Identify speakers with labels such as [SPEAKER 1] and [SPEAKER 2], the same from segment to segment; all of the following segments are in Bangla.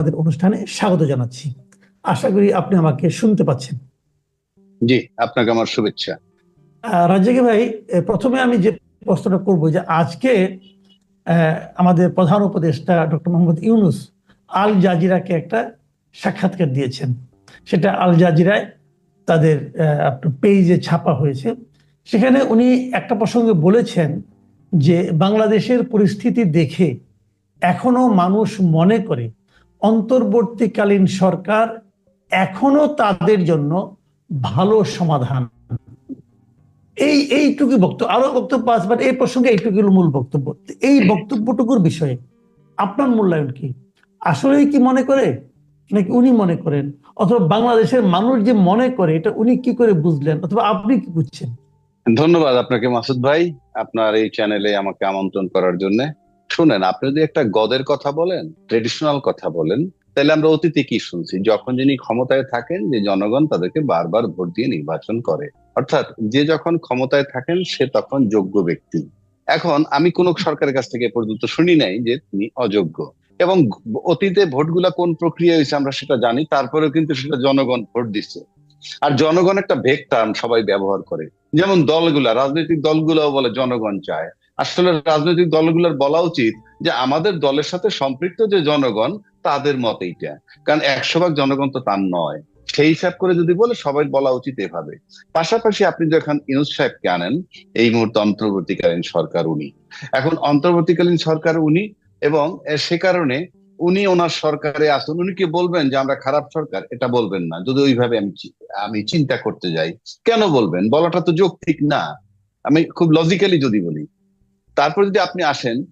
[SPEAKER 1] আমাদের অনুষ্ঠানে স্বাগত জানাচ্ছি। আশা করি আপনি আমাকে শুনতে পাচ্ছেন।
[SPEAKER 2] জি আপনাকে আমার শুভেচ্ছা।
[SPEAKER 1] রাজ্জাকি ভাই প্রথমে আমি যে প্রশ্নটা করব যে আজকে আমাদের প্রধান উপদেষ্টা ডক্টর মোহাম্মদ ইউনুস আল জাজিরাকে একটা সাক্ষাৎকার দিয়েছেন। সেটা আল জাজিরায় তাদের পেজে ছাপা হয়েছে। সেখানে উনি একটা প্রসঙ্গে বলেছেন যে বাংলাদেশের পরিস্থিতি দেখে এখনও মানুষ মনে করে অন্তর্বর্তীকালীন সরকার এখনও তাদের জন্য ভালো সমাধান। এই, এইটুকু বক্তব্য, আরও বক্তব্য আছে এই প্রসঙ্গে এইটুকু মূল বক্তব্য। এই বক্তব্যটুকুর বিষয়ে আপনার মূল্যায়ন কি? আসলেই কি মনে করে? নাকি উনি মনে করেন? অথবা বাংলাদেশের মানুষ যে মনে করে, এটা উনি কি করে বুঝলেন? অথবা আপনি কি বুঝছেন?
[SPEAKER 2] ধন্যবাদ আপনাকে, মাসুদ ভাই, আপনার এই চ্যানেলে আমাকে আমন্ত্রণ করার জন্য। শুনেন, আপনি যদি একটা গদের কথা বলেন ট্রেডিশনাল কথা বলেন, তাহলে আমরা অতীতে কি শুনছি? যখন যিনি ক্ষমতায় থাকেন, যে জনগণ তাদেরকে বারবার ভোট দিয়ে নির্বাচন করে। অর্থাৎ যে যখন ক্ষমতায় থাকেন, সে তখন যোগ্য ব্যক্তি। এখন আমি কোন সরকারের কাছ থেকে পর্যন্ত শুনি নাই যে তিনি অযোগ্য। এবং অতীতে ভোটগুলা কোন প্রক্রিয়া হয়েছে আমরা সেটা জানি, তারপরেও কিন্তু সেটা জনগণ ভোট দিচ্ছে। আর জনগণ একটা ভেগ টার্ম সবাই ব্যবহার করে। যেমন দলগুলা, রাজনৈতিক দলগুলোও বলে জনগণ চায়। আসলে রাজনৈতিক দলগুলোর বলা উচিত যে আমাদের দলের সাথে সম্পৃক্ত যে জনগণ, তাদের মত এইটা। কারণ একশো ভাগ জনগণ তো তার নয়। সেই হিসাব করে যদি বলে, সবাই বলা উচিত এভাবে। পাশাপাশি আপনি যখন ইউনুস সাহেবকে আনেন, এই মুহূর্তে অন্তর্বর্তীকালীন সরকার উনি। এখন অন্তর্বর্তীকালীন সরকার উনি এবং সে কারণে উনি ওনার সরকারে আসুন। উনি কি বলবেন যে, আমরা খারাপ সরকার এটা বলবেন না। যদি ওইভাবে আমি আমি চিন্তা করতে যাই, কেন বলবেন? বলাটা তো যৌক্তিক না। আমি খুব লজিক্যালি যদি বলি তারপর যদি আপনি আসেন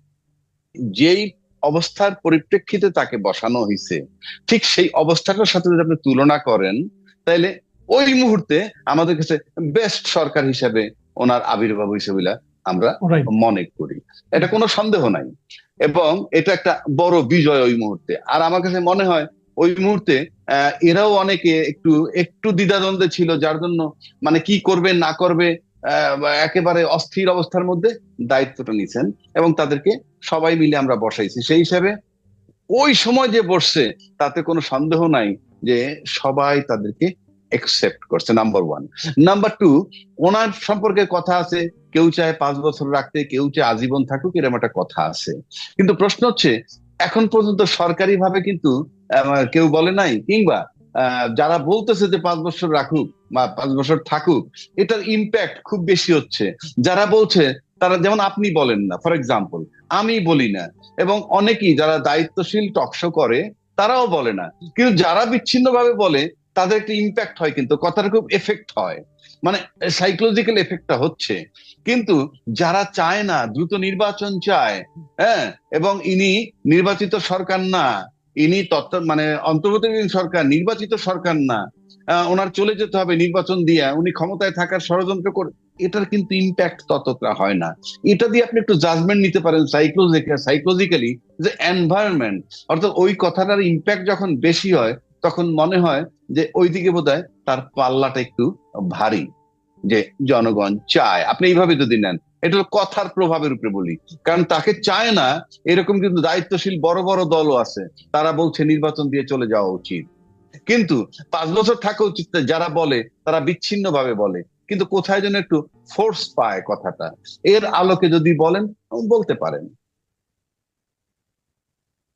[SPEAKER 2] যেই অবস্থার পরিপ্রেক্ষিতে তাকে বসানো হয়েছে ঠিক সেই অবস্থাটার সাথে যদি আপনি তুলনা করেন তাইলে ওই মুহূর্তে আমাদের কাছে বেস্ট সরকার হিসাবে ওনার আবির্ভাব হিসেবে আমরা মনে করি। এটা কোনো সন্দেহ নাই। এবং এটা একটা বড় বিজয় ওই মুহূর্তে। আর আমার কাছে মনে হয় ওই মুহূর্তে এরাও অনেকে একটু একটু দ্বিধাদ্বন্দ্বে ছিল যার জন্য মানে কি করবে না করবে একেবারে অস্থির অবস্থার মধ্যে দায়িত্বটা নিছেন এবং তাদেরকে সবাই মিলে আমরা বসাইছি। সেই হিসাবে ওই সময় যে বসছে, তাতে কোনো সন্দেহ নাই যে সবাই তাদেরকে একসেপ্ট করছে নাম্বার ওয়ান নাম্বার টু ওনার সম্পর্কে কথা আছে, কেউ চায় পাঁচ বছর রাখতে, কেউ চায় আজীবন থাকুক, এরকম একটা কথা আছে। কিন্তু প্রশ্ন হচ্ছে, এখন পর্যন্ত সরকারি ভাবে কিন্তু কেউ বলে নাই, কিংবা যারা বলতেছে যে পাঁচ বছর রাখুক বা পাঁচ বছর থাকুক, এটার ইম্প্যাক্ট খুব বেশি হচ্ছে। যারা বলছে, তারা যেমন আপনি বলেন না ফর এক্সাম্পল আমি বলি না, এবং অনেকেই যারা দায়িত্বশীল টকশো করে, তারাও বলে না। কিন্তু যারা বিচ্ছিন্ন ভাবে বলে, তাদের একটা ইম্প্যাক্ট হয় কিন্তু কথাটা খুব এফেক্ট হয়। মানে সাইকোলজিক্যাল এফেক্টটা হচ্ছে। কিন্তু যারা চায় না, দ্রুত নির্বাচন চায় হ্যাঁ এবং ইনি নির্বাচিত সরকার না, ইনি তত্ত্ব মানে অন্তর্বর্তীকালীন সরকার, নির্বাচিত সরকার না ওনার চলে যেতে হবে নির্বাচন দিয়ে। উনি ক্ষমতায় থাকার ষড়যন্ত্র করে এটার কিন্তু ইম্প্যাক্ট ততটা হয় না। এটা দিয়ে আপনি একটু জাজমেন্ট নিতে পারেন সাইকোলজিক্যালি যে এনভায়রনমেন্ট অর্থাৎ ওই কথাটার ইম্প্যাক্ট যখন বেশি হয়, তখন মনে হয় যে ওইদিকে বোধ তার পাল্লাটা একটু ভারী, যে জনগণ চায়। আপনি এইভাবে যদি নেন, এটা কথার প্রভাবের উপরে বলি। কারণ তাকে চায় না, এরকম কিন্তু দায়িত্বশীল বড় বড় দলও আছে। তারা বলছে নির্বাচন দিয়ে চলে যাওয়া উচিত। কিন্তু পাঁচ বছর থাকা উচিত যারা বলে তারা বিচ্ছিন্ন ভাবে বলে। কিন্তু কোথায় যেন একটু ফোর্স পায় কথাটা। এর আলোকে যদি বলেন বলতে পারেন।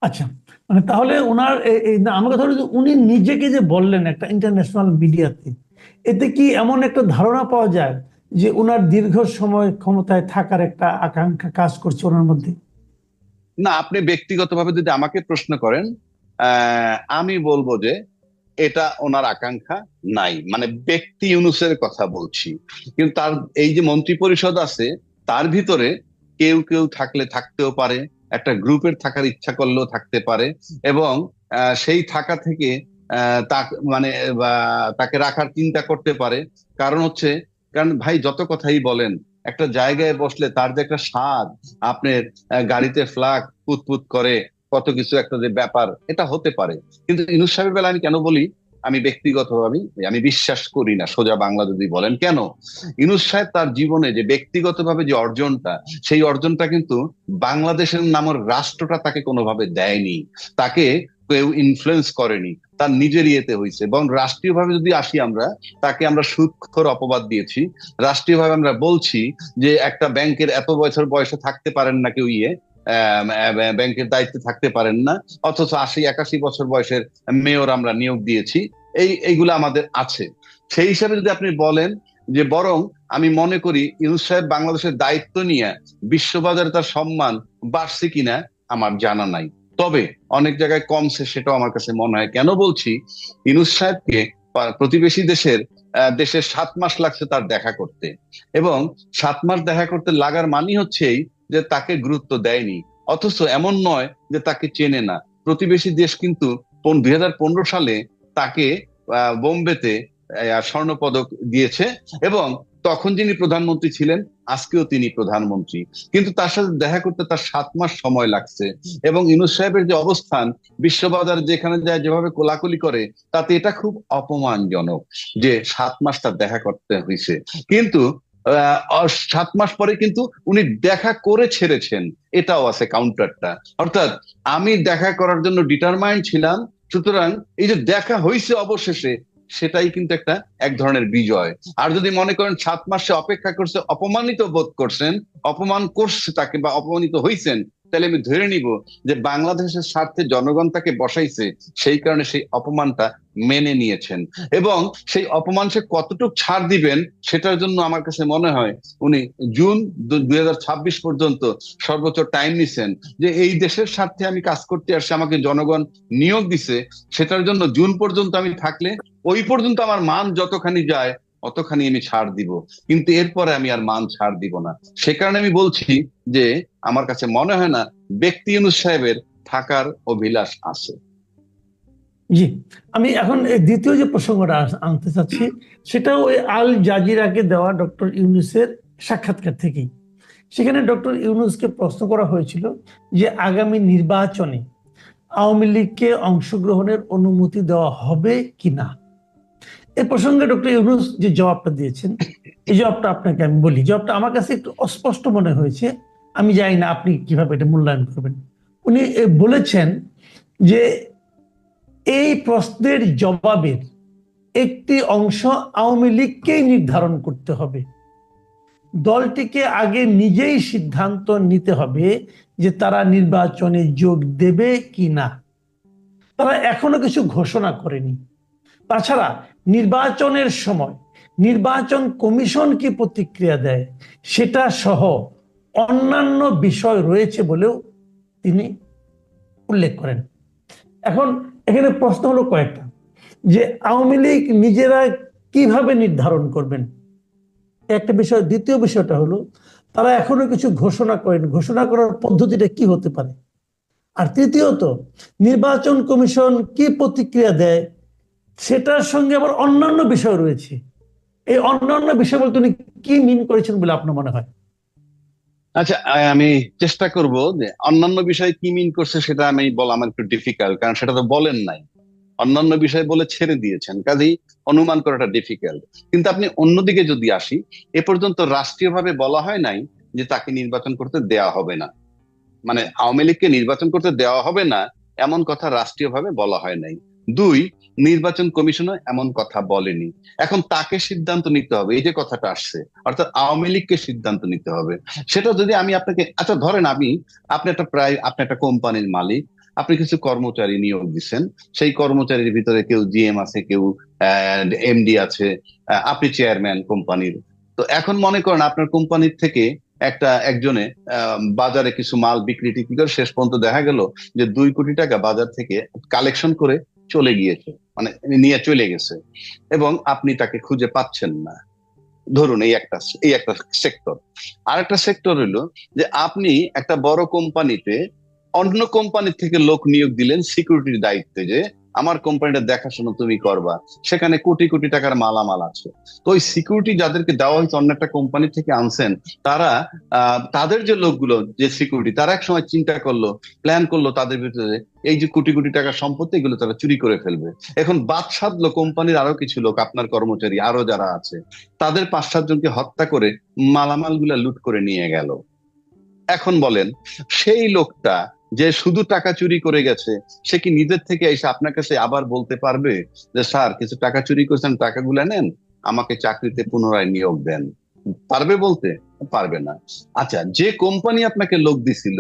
[SPEAKER 1] আচ্ছা মানে তাহলে ওনার আমাকে ধরো উনি নিজেকে যে বললেন একটা ইন্টারন্যাশনাল মিডিয়াতে এতে কি এমন একটা ধারণা পাওয়া যায় যে ওনার দীর্ঘ সময় ক্ষমতায় থাকার একটা আকাঙ্ক্ষা কাজ করছে ওনার মধ্যে?
[SPEAKER 2] না আপনি ব্যক্তিগতভাবে যদি আমাকে প্রশ্ন করেন আমি বলব যে এটা ওনার আকাঙ্ক্ষা নাই। মানে ব্যক্তি ইউনুসের কথা বলছি। কিন্তু তার এই যে মন্ত্রী পরিষদ আছে, তার ভিতরে কেউ কেউ থাকলে থাকতেও পারে, একটা গ্রুপের থাকার ইচ্ছা করলেও থাকতে পারে এবং সেই থাকা থেকে মানে তাকে রাখার চিন্তা করতে পারে। কারণ হচ্ছে, কারণ ভাই যত কথাই বলেন, একটা জায়গায় বসলে তার যে একটা স্বাদ, আপনার গাড়িতে ফ্লাগ পুতপুত করে কত কিছু একটা যে ব্যাপার, এটা হতে পারে। কিন্তু ইনুস সাহেবের বেলা আমি কেন বলি? আমি ব্যক্তিগতভাবে, আমি বিশ্বাস করি না, সোজা বাংলা যদি বলেন। কেন? ইনুস সাহেব তার জীবনে যে ব্যক্তিগতভাবে যে অর্জনটা, সেই অর্জনটা কিন্তু বাংলাদেশের নামের রাষ্ট্রটা তাকে কোনোভাবে দেয়নি। তাকে কেউ ইনফ্লুয়েন্স করেনি। তার নিজের ইয়েতে হয়েছে। এবং রাষ্ট্রীয়ভাবে যদি আসি আমরা, তাকে আমরা সুৎখর অপবাদ দিয়েছি। রাষ্ট্রীয়ভাবে আমরা বলছি যে একটা ব্যাংকের এত বছর বয়সে থাকতে পারেন না কেউ ইয়ে। ব্যাংকের দায়িত্বে থাকতে পারেন না। অথচ আশি, একাশি বছর বয়সের মেয়র আমরা নিয়োগ দিয়েছি। এই, এইগুলো আমাদের আছে। সেই হিসাবে যদি আপনি বলেন যে বরং আমি মনে করি ইউনুস সাহেব বাংলাদেশের দায়িত্ব নিয়ে বিশ্ববাজারে তার সম্মান বাড়ছে কিনা, আমার জানা নাই। তবে অনেক জায়গায় কমছে সেটাও আমার কাছে মনে হয়। কেন বলছি? ইউনুস সাহেবকে প্রতিবেশী দেশের দেশের সাত মাস লাগছে তার দেখা করতে। এবং সাত মাস দেখা করতে লাগার মানি হচ্ছে যে তাকে গুরুত্ব দেয়নি। অথচ এমন নয় যে তাকে চেনে না। প্রতিবেশী দেশ কিন্তু দুই হাজার পনেরো সালে তাকে বোম্বেতে স্বর্ণপদক দিয়েছে এবং তখন যিনি প্রধানমন্ত্রী ছিলেন, আজকেও তিনি প্রধানমন্ত্রী। কিন্তু তার সাথে দেখা করতে তার সাত মাস সময় লাগছে এবং ইনুস সাহেবের যে অবস্থান, বিশ্ববাজার যেখানে যায় যেভাবে কোলাকুলি করে, তাতে এটা খুব অপমানজনক যে সাত মাস তার দেখা করতে হয়েছে। কিন্তু সাত মাস পরে কিন্তু উনি দেখা করে ছেড়েছেন। এটাও আছে কাউন্টারটা অর্থাৎ আমি দেখা করার জন্য ডিটারমাইন্ড ছিলাম, সুতরাং এই যে দেখা হয়েছে অবশেষে, সেটাই কিন্তু একটা এক ধরনের বিজয়। আর যদি মনে করেন সাত মাসে অপেক্ষা করছে, অপমানিত বোধ করছেন, অপমান করছে তাকে বা অপমানিত হইছেন তাহলে আমি ধরে নিব যে বাংলাদেশের স্বার্থে জনগণ তাকে বসাইছে, সেই কারণে সেই অপমানটা মেনে নিয়েছেন। এবং সেই অপমান সে কতটুকু ছাড় দিবেন, সেটার জন্য আমার কাছে মনে হয় উনি জুন দুই হাজার ছাব্বিশ পর্যন্ত সর্বোচ্চ টাইম নিছেন যে এই দেশের স্বার্থে আমি কাজ করতে আসছি আমাকে জনগণ নিয়োগ দিছে, সেটার জন্য জুন পর্যন্ত আমি থাকলে ওই পর্যন্ত আমার মান যতখানি যায়, অতখানি আমি ছাড় দিব। কিন্তু এরপরে আমি আর মান ছাড় দিব না। সে কারণে আমি বলছি যে আমার কাছে মনে হয় না ব্যক্তি ইউনুস সাহেবের থাকার অভিলাষ আছে।
[SPEAKER 1] জি, আমি এখন দ্বিতীয় যে প্রসঙ্গটা আনতে চাচ্ছি, সেটাও ওই আল জাজিরাকে দেওয়া ডক্টর ইউনুসের সাক্ষাৎকার থেকেই। সেখানে ডক্টর ইউনুসকে প্রশ্ন করা হয়েছিল যে আগামী নির্বাচনে আওয়ামী লীগকে অংশগ্রহণের অনুমতি দেওয়া হবে কি না? এ প্রসঙ্গে ডক্টর ইউনুস যে জবাবটা দিয়েছেন, এই জবাবটা আপনাকে আমি বলি। জবাবটা আমার কাছে একটু অস্পষ্ট মনে হয়েছে। আমি জানি না আপনি কীভাবে এটা মূল্যায়ন করবেন। উনি বলেছেন যে এই প্রশ্নের জবাবের একটি অংশ আওয়ামী লীগকেই নির্ধারণ করতে হবে। দলটিকে আগে নিজেই সিদ্ধান্ত নিতে হবে যে তারা নির্বাচনে যোগ দেবে কি না। তারা এখনও কিছু ঘোষণা করেনি। তাছাড়া নির্বাচনের সময় নির্বাচন কমিশন কি প্রতিক্রিয়া দেয় সেটা সহ অন্যান্য বিষয় রয়েছে বলেও তিনি উল্লেখ করেন। এখন এখানে প্রশ্ন হলো কয়েকটা, যে আওয়ামী লীগ নিজেরা কীভাবে নির্ধারণ করবেন? একটা বিষয়, দ্বিতীয় বিষয়টা হলো, তারা এখনও কিছু ঘোষণা করেন। ঘোষণা করার পদ্ধতিটা কি হতে পারে? আর তৃতীয়ত, নির্বাচন কমিশন কি প্রতিক্রিয়া দেয়? সেটার সঙ্গে আবার অন্যান্য বিষয় রয়েছে। এই অন্যান্য বিষয় বলতে উনি কি মিন করেছেন বলে আপনার মনে হয়?
[SPEAKER 2] আচ্ছা আমি চেষ্টা করব যে অন্যান্য বিষয় কি মিন করছে সেটা আমি বলা আমার একটু ডিফিকাল্ট কারণ সেটা তো বলেন নাই। অন্যান্য বিষয় বলে ছেড়ে দিয়েছেন, কাজেই অনুমান করাটা ডিফিকাল্ট কিন্তু আপনি অন্যদিকে যদি আসি, এ পর্যন্ত রাষ্ট্রীয়ভাবে বলা হয় নাই যে তাকে নির্বাচন করতে দেওয়া হবে না। মানে আওয়ামী লীগকে নির্বাচন করতে দেওয়া হবে না, এমন কথা রাষ্ট্রীয়ভাবে বলা হয় নাই। দুই, নির্বাচন কমিশনও এমন কথা বলেনি। এখন তাকে সিদ্ধান্ত নিতে হবে, এই যে কথাটা আসছে, অর্থাৎ আওয়ামী লীগকে সিদ্ধান্ত নিতে হবে। সেটা যদি আমি আপনাকে আচ্ছা ধরেন আমি, আপনি একটা প্রায়, আপনি একটা কোম্পানির মালিক, আপনি কিছু কর্মচারী নিয়োগ দিচ্ছেন, সেই কর্মচারীর ভিতরে কেউ জিএম আছে, কেউ এমডি আছে আপনি চেয়ারম্যান কোম্পানির। তো এখন মনে করেন আপনার কোম্পানির থেকে একটা, একজনে বাজারে কিছু মাল বিক্রি টিক্রি করে শেষ পর্যন্ত দেখা গেল যে দুই কোটি টাকা বাজার থেকে কালেকশন করে চলে গিয়েছে মানে নিয়ে চলে গেছে এবং আপনি তাকে খুঁজে পাচ্ছেন না। ধরুন এই একটা এই একটা সেক্টর আর একটা সেক্টর হলো যে আপনি একটা বড় কোম্পানিতে অন্য কোম্পানি থেকে লোক নিয়োগ দিলেন সিকিউরিটির দায়িত্বে যে আমার কোম্পানিটা দেখাশোনা তুমি করবা, সেখানে কোটি কোটি টাকার মালামাল আছে। তো ওই সিকিউরিটি যাদেরকে দেওয়া হয়েছে, অন্য একটা কোম্পানি থেকে আনছেন, তারা তাদের যে লোকগুলো, যে সিকিউরিটি তারা এক সময় চিন্তা করল প্ল্যান করল তাদের ভিতরে, এই যে কোটি কোটি টাকার সম্পত্তি, এগুলো তারা চুরি করে ফেলবে। এখন বাদ কোম্পানির আরও কিছু লোক, আপনার কর্মচারী, আরও যারা আছে, তাদের পাঁচ সাতজনকে হত্যা করে মালামালগুলা লুট করে নিয়ে গেল। এখন বলেন, সেই লোকটা যে শুধু টাকা চুরি করে গেছে, সে কি নিজের থেকে এসে আপনার কাছে আবার বলতে পারবে যে, স্যার, কিছু টাকা চুরি করেছেন, টাকাগুলো নেন, আমাকে চাকরিতে পুনরায় নিয়োগ দেন পারবে বলতে? পারবে না। আচ্ছা যে কোম্পানি আপনাকে লোক দিছিল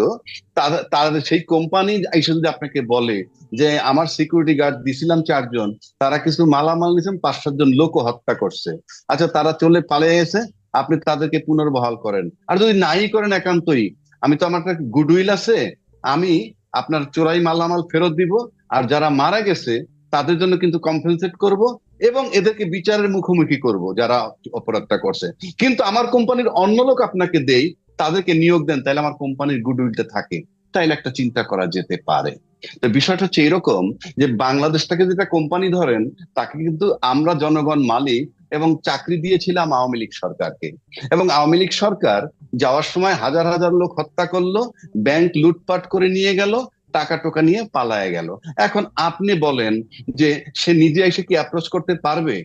[SPEAKER 2] তার সেই কোম্পানি এসে যদি আপনাকে বলে যে, আমার সিকিউরিটি গার্ড দিছিলাম চারজন, তারা কিছু মালামাল নিয়েছেন পাঁচ সাতজন লোকও হত্যা করছে। আচ্ছা তারা চলে পালিয়ে গেছে, আপনি তাদেরকে পুনর্বহাল করেন। আর যদি নাই করেন একান্তই, আমি তো আমার গুডউইল আছে আমি আপনার চোরাই মালামাল ফেরত দিব, আর যারা মারা গেছে, তাদের জন্য কিন্তু কম্পেনসেট করব এবং এদেরকে বিচারের মুখোমুখি করব যারা অপরাধটা করছে। কিন্তু আমার কোম্পানির অন্য লোক আপনাকে দেই, তাদেরকে নিয়োগ দেন, তাহলে আমার কোম্পানির গুডউইলটা থাকে। তাইলে একটা চিন্তা করা যেতে পারে। তো বিষয়টা হচ্ছে এরকম যে, বাংলাদেশটাকে যেটা কোম্পানি ধরেন, তাকে কিন্তু আমরা জনগণ মালিক এবং চাকরি দিয়েছিলাম আওয়ামী লীগ সরকারকে। এবং আওয়ামী লীগ সরকার যাওয়ার সময় হাজার হাজার লোক হত্যা করল, ব্যাংক লুটপাট করে নিয়ে গেল, টাকা টোকা নিয়ে পালায় গেল। এখন আপনি বলেন যে সে নিজে এসে কি অ্যাপ্রোচ করতে পারবে?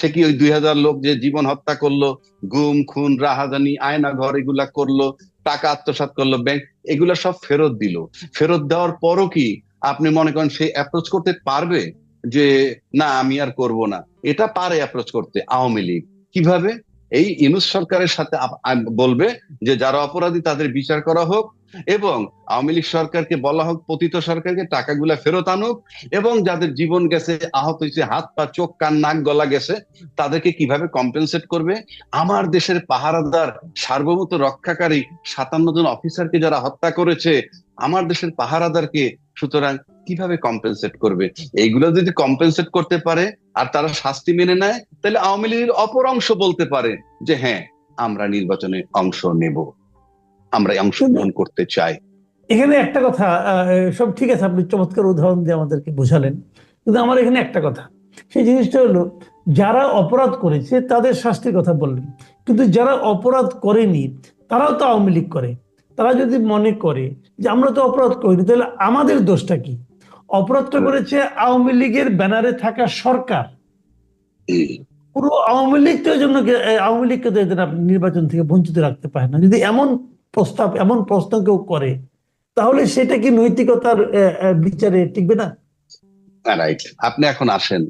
[SPEAKER 2] সে কি ওই দুই হাজার লোক যে জীবন হত্যা করল, গুম, খুন, রাহাজানি, আয়না ঘর এগুলা করল, টাকা আত্মসাৎ করল, ব্যাংক, এগুলা সব ফেরত দিল। ফেরত দেওয়ার পরও কি আপনি মনে করেন সে অ্যাপ্রোচ করতে পারবে? যে, না, আমি আর করব না। এটা পারে অ্যাপ্রোচ করতে আওয়ামী লীগ। কীভাবে? এই ইনুস সরকারের সাথে বলবে যে, যারা অপরাধী, তাদের বিচার করা হোক এবং আওয়ামী লীগ সরকারকে বলা হোক, পতিত সরকারকে টাকাগুলা ফেরত আনুক এবং যাদের জীবন গেছে, আহত হয়েছে, হাত পা, চোখ, কান, নাক, গলা গেছে, তাদেরকে কীভাবে কম্পেনসেট করবে? আমার দেশের পাহারাদার, সার্বভৌমত্ব রক্ষাকারী সাতান্ন জন অফিসারকে যারা হত্যা করেছে, আমার দেশের পাহারাদারকে সুতরাং কীভাবে কম্পেনসেট করবে? এইগুলো যদি কম্পেনসেট করতে পারে আর তারা শাস্তি মেনে নেয়, তাহলে আওয়ামী লীগের অপর অংশ বলতে পারে যে হ্যাঁ আমরা নির্বাচনে অংশ নেব। আমরা অংশগ্রহণ করতে চাই।
[SPEAKER 1] এখানে একটা কথা সব ঠিক আছে, আপনি চমৎকার উদাহরণ দিয়ে আমাদেরকে বোঝালেন। কিন্তু আমার এখানে একটা কথা, সেই জিনিসটা হলো, যারা অপরাধ করেছে তাদের শাস্তির কথা বললেন। কিন্তু যারা অপরাধ করেনি, তারাও তো আওয়ামী লীগ করে। তারা যদি মনে করে যে আমরা তো অপরাধ করিনি তাহলে আমাদের দোষটা কি? অপরাধটা করেছে আওয়ামী লীগের ব্যানারে থাকা সরকার। পুরো আওয়ামী লীগ তো জন্য আওয়ামী লীগকে তো এদের আপনি নির্বাচন থেকে বঞ্চিত রাখতে পারেন না। যদি এমন প্রস্তাব এমন প্রশ্ন কেউ করে তাহলে সেটা কি নৈতিকতার বিচারে টিকবে না?
[SPEAKER 2] রাইট আপনি এখন আসেন।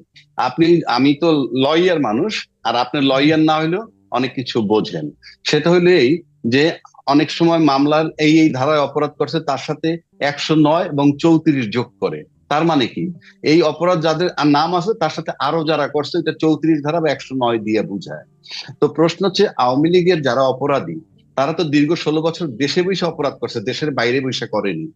[SPEAKER 2] আপনি আমি তো লয়ার মানুষ আর আপনি লয়ার না হইলেও অনেক কিছু বোঝেন। সেটা হইল এই যে অনেক সময় মামলার এই এই ধারায় অপরাধ করছে, তার সাথে একশো নয় এবং চৌত্রিশ যোগ করে। তার মানে কি? এই অপরাধ যাদের নাম আছে, তার সাথে আরও যারা করছে, এটা চৌত্রিশ ধারা বা একশো নয় দিয়ে বুঝায়। তো প্রশ্ন হচ্ছে, আওয়ামী লীগের যারা অপরাধী, তারা তো দীর্ঘ ষোলো বছর দেশে বসে অপরাধ করছে, দেশের বাইরে বসে করেনি।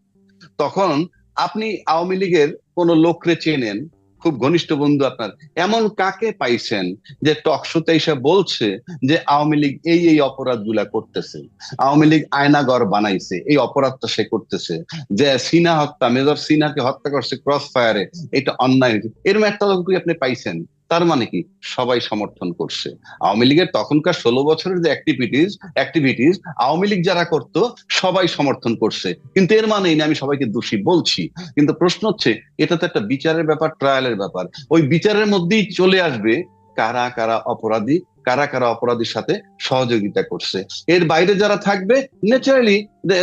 [SPEAKER 2] তখন আপনি আওয়ামী লীগের কোন লোকরে চেনেন? খুব ঘনিষ্ঠ বন্ধু আপনার। এমন কাকে পাইছেন যে টকশোতে এসে বলছে যে আওয়ামী লীগ এই এই অপরাধগুলা করতেছে? আওয়ামী লীগ আয়নাগর বানাইছে, এই অপরাধটা সে করতেছে। যে সিনা হত্যা, মেজর সিনাকে হত্যা করছে ক্রস ফায়ারে এটা অন্যায় এরকম একটা কি আপনি পাইছেন? তার মানে কি? সবাই সমর্থন করছে। আওয়ামী লীগের তখনকার ষোলো বছরের যে অ্যাক্টিভিটিস অ্যাক্টিভিটিস আওয়ামী লীগ যারা করত, সবাই সমর্থন করছে। কিন্তু এর মানে না আমি সবাইকে দোষী বলছি। কিন্তু প্রশ্ন হচ্ছে, এটা তো একটা বিচারের ব্যাপার ট্রায়ালের ব্যাপার। ওই বিচারের মধ্যেই চলে আসবে কারা কারা অপরাধী কারা কারা অপরাধীর সাথে সহযোগিতা করছে। এর বাইরে যারা থাকবে ন্যাচারালি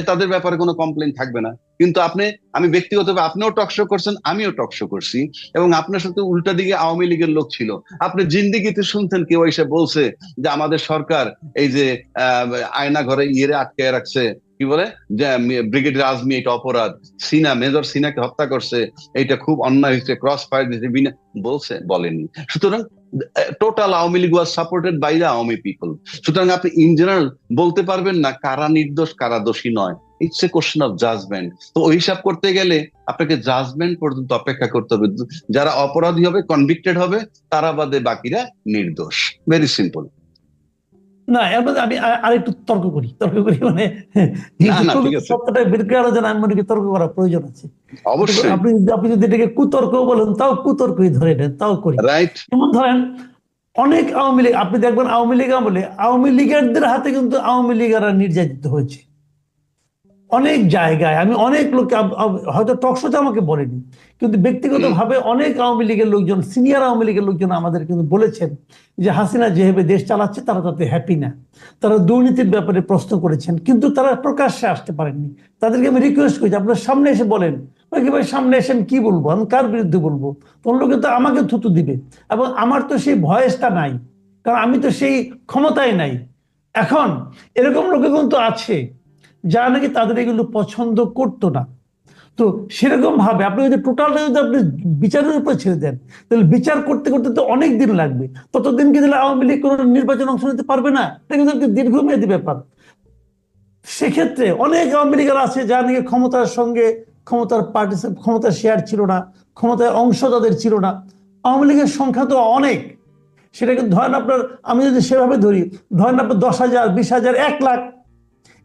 [SPEAKER 2] তাদের ব্যাপারে কোনো কমপ্লেন থাকবে না। কিন্তু আপনি, আমি ব্যক্তিগতভাবে আপনিও টকশো করছেন, আমিও টকশো করছি। এবং আপনার সাথে উল্টা দিকে আওয়ামী লীগের লোক ছিল। আপনি জিন্দিগিতে শুনছেন কেউ এসে বলছে যে আমাদের সরকার এই যে আয়না ঘরে ইয়ে আটকে রাখছে। কি বলে? যে ব্রিগেডিয়ার আজমি এটা অপরাধ। সিনা, মেজর সিনাকে হত্যা করছে। এটা খুব অন্যায় হয়েছে ক্রস ফায়ার দিয়েছে বিনা বলছে, বলেনি। সুতরাং total Awami League was supported by the Awami people সুতরাং আপনি ইন জেনারেল বলতে পারবেন না কারা নির্দোষ, কারা দোষী নয়। It's a question of judgement তো ওই হিসাব করতে গেলে আপনাকে জাজমেন্ট পর্যন্ত অপেক্ষা করতে হবে। যারা অপরাধী হবে কনভিক্টেড হবে, তারা বাদে বাকিরা নির্দোষ। ভেরি সিম্পল
[SPEAKER 1] না এর মধ্যে আমি আরেকটু তর্ক করি। তর্ক করি মানে করার আমি মনে করি তর্ক করা প্রয়োজন আছে।
[SPEAKER 2] অবশ্যই।
[SPEAKER 1] আপনি আপনি যদি এটাকে কুতর্ক বলেন তাও কুতর্কই ধরে নেন তাও করি। যেমন ধরেন অনেক আওয়ামী লীগ আপনি দেখবেন আওয়ামী লীগ আমলে আওয়ামী লীগারদের হাতে কিন্তু আওয়ামী লীগাররা নির্যাতিত হয়েছে। অনেক জায়গায়, আমি অনেক লোককে হয়তো টকশোতে আমাকে বলেনি, কিন্তু ব্যক্তিগতভাবে অনেক আওয়ামী লীগের লোকজন সিনিয়র আওয়ামী লীগের লোকজন আমাদের কিন্তু বলেছেন যে হাসিনা যেভাবে দেশ চালাচ্ছে, তারা তাতে হ্যাপি না। তারা দুর্নীতির ব্যাপারে প্রশ্ন করেছেন, কিন্তু তারা প্রকাশ্যে আসতে পারেননি। তাদেরকে আমি রিকোয়েস্ট করেছি আপনার সামনে এসে বলেন, ভাই সামনে এসে কি বলব? আমি কার বিরুদ্ধে বলব? তোর লোকে তো আমাকে থুতু দিবে, এবং আমার তো সেই ভয়েসটা নাই, কারণ আমি তো সেই ক্ষমতায় নাই। এখন এরকম লোকে কিন্তু আছে যারা নাকি তাদের এগুলো পছন্দ করতো না। তো সেরকম ভাবে আপনি যদি টোটালটা যদি আপনি বিচারের উপর ছেড়ে দেন, তাহলে বিচার করতে করতে তো অনেক দিন লাগবে। ততদিন কি তাহলে আওয়ামী লীগ কোনো নির্বাচন অংশ নিতে পারবে না? এটা কিন্তু দীর্ঘমেয়াদী ব্যাপার। সেক্ষেত্রে অনেক আওয়ামী লীগের আছে যারা নাকি ক্ষমতার সঙ্গে ক্ষমতার পার্টি ক্ষমতার শেয়ার ছিল না, ক্ষমতার অংশ তাদের ছিল না। আওয়ামী লীগের সংখ্যা তো অনেক। সেটাকে ধরেন আপনার, আমি যদি সেভাবে ধরি, ধরেন আপনার দশ হাজার, বিশ হাজার, এক লাখ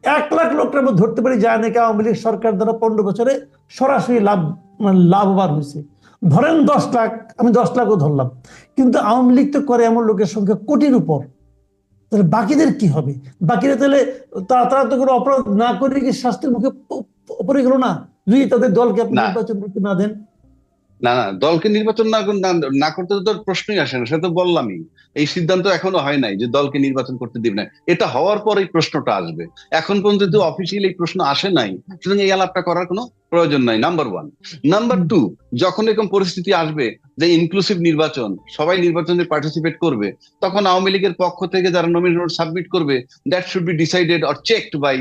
[SPEAKER 1] এক লাখ লোকটার মধ্যে ধরতে পারি যা নাকি আওয়ামী লীগ সরকার দ্বারা পনেরো বছরে সরাসরি লাভ মানে লাভবান হয়েছে। ধরেন দশ লাখ আমি দশ লাখও ধরলাম। কিন্তু আওয়ামী লীগ তো করে এমন লোকের সংখ্যা কোটির উপর। তাহলে বাকিদের কি হবে? বাকিরা তাহলে তারা তারা তো কোনো অপরাধ না করে কি শাস্তির মুখে পড়ে গেল না? যদি তাদের দলকে আপনি নির্বাচন করতে না দেন।
[SPEAKER 2] না না দলকে নির্বাচন না না- করতে তো প্রশ্নই আসে না সেটা তো বললামই। এই সিদ্ধান্ত এখনও হয় নাই যে দলকে নির্বাচন করতে দিবে না। এটা হওয়ার পর এই প্রশ্নটা আসবে। এখন পর্যন্ত অফিসিয়াল এই প্রশ্ন আসে নাই সুতরাং এই আলাপটা করার কোনো প্রয়োজন নাই নাম্বার ওয়ান নাম্বার টু যখন এরকম পরিস্থিতি আসবে যে ইনক্লুসিভ নির্বাচন সবাই নির্বাচনে পার্টিসিপেট করবে তখন আওয়ামী লীগের পক্ষ থেকে যারা নমিনেশন সাবমিট করবে that should be decided or checked by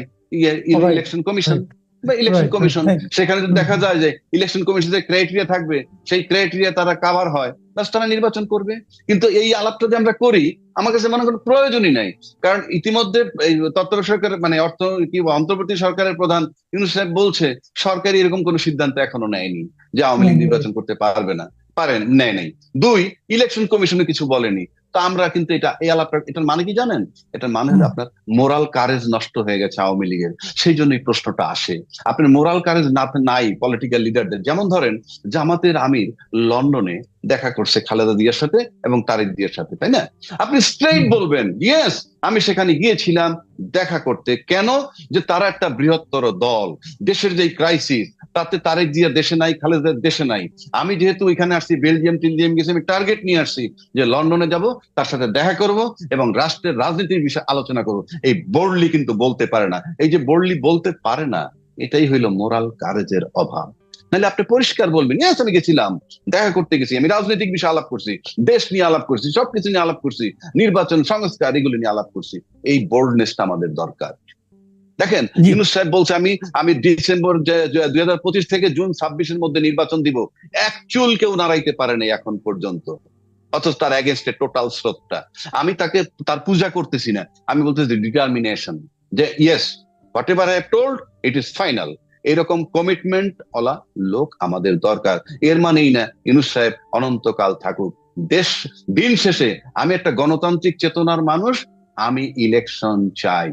[SPEAKER 2] election commission বা ইলেকশন কমিশন সেখানে যদি দেখা যায় যে ইলেকশন কমিশনের ক্রাইটেরিয়া থাকবে সেই ক্রাইটেরিয়া তারা কাভার হয়। বাস তারা নির্বাচন করবে। কিন্তু এই আলাপটা যে আমরা করি আমার কাছে মনে কোনো প্রয়োজনই নাই। কারণ ইতিমধ্যে তত্ত্বাবধায়ক সরকার মানে অর্থ কি অন্তর্বর্তী সরকারের প্রধান ইউনুস সাহেব বলছে সরকার এরকম কোনো সিদ্ধান্ত এখনও নেয়নি যে আওয়ামী লীগ নির্বাচন করতে পারবে না। পারেন নেয় নাই। দুই ইলেকশন কমিশনে কিছু বলেনি। তা আমরা কিন্তু এটা এই আলাপটা এটার মানে কি জানেন? এটার মানে হলো আপনার মোরাল কারেজ নষ্ট হয়ে গেছে আওয়ামী লীগের। সেই জন্য এই প্রশ্নটা আসে। আপনার মোরাল কারেজ না নাই পলিটিক্যাল লিডারদের যেমন ধরেন জামাতের আমির লন্ডনে দেখা করছে খালেদা দিয়ার সাথে এবং তারেক দিয়ার সাথে তাই না? আপনি স্ট্রেইট বলবেন ইয়েস আমি সেখানে গিয়েছিলাম দেখা করতে। কেন? যে তারা একটা বৃহত্তর দল দেশের যে ক্রাইসিস তাতে তারেক জিয়া দেশে নাই, খালেদা দেশে নাই। আমি যেহেতু এখানে আসছি, বেলজিয়াম টেলজিয়াম গেছি, আমি টার্গেট নিয়ে আসছি যে লন্ডনে যাব, তার সাথে দেখা করব এবং রাষ্ট্রের রাজনীতির বিষয়ে আলোচনা করব। এই বোর্ডলি কিন্তু বলতে পারে না। এই যে বোর্ডলি বলতে পারে না, এটাই হইল মোরাল কারেজের অভাব। নাহলে আপনি পরিষ্কার বলবেন, ইয়েস, আমি গেছিলাম, দেখা করতে গেছি, আমি রাজনৈতিক বিষয়ে আলাপ করছি, দেশ নিয়ে আলাপ করছি, সবকিছু নিয়ে আলাপ করছি, নির্বাচন, সংস্কার, এগুলো নিয়ে আলাপ করছি। এই বোল্ডনেসটা আমাদের দরকার। দেখেন ইউনুস সাহেব বলছে আমি আমি ডিসেম্বর দুই হাজার পঁচিশ থেকে জুন ছাব্বিশের মধ্যে নির্বাচন দিব। এক চুল কেউ নাড়াইতে পারেনি এখন পর্যন্ত। অথচ তার এগেনস্টে টোটাল স্রোতটা। আমি তাকে তার পূজা করতেছি না। আমি বলতেছি ডিটারমিনেশন যে yes whatever I told it is final এরকম কমিটমেন্ট ওলা লোক আমাদের দরকার। এর মানেই না ইউনুস সাহেব অনন্তকাল থাকুক। দেশ দিন শেষে আমি একটা গণতান্ত্রিক চেতনার মানুষ আমি ইলেকশন চাই।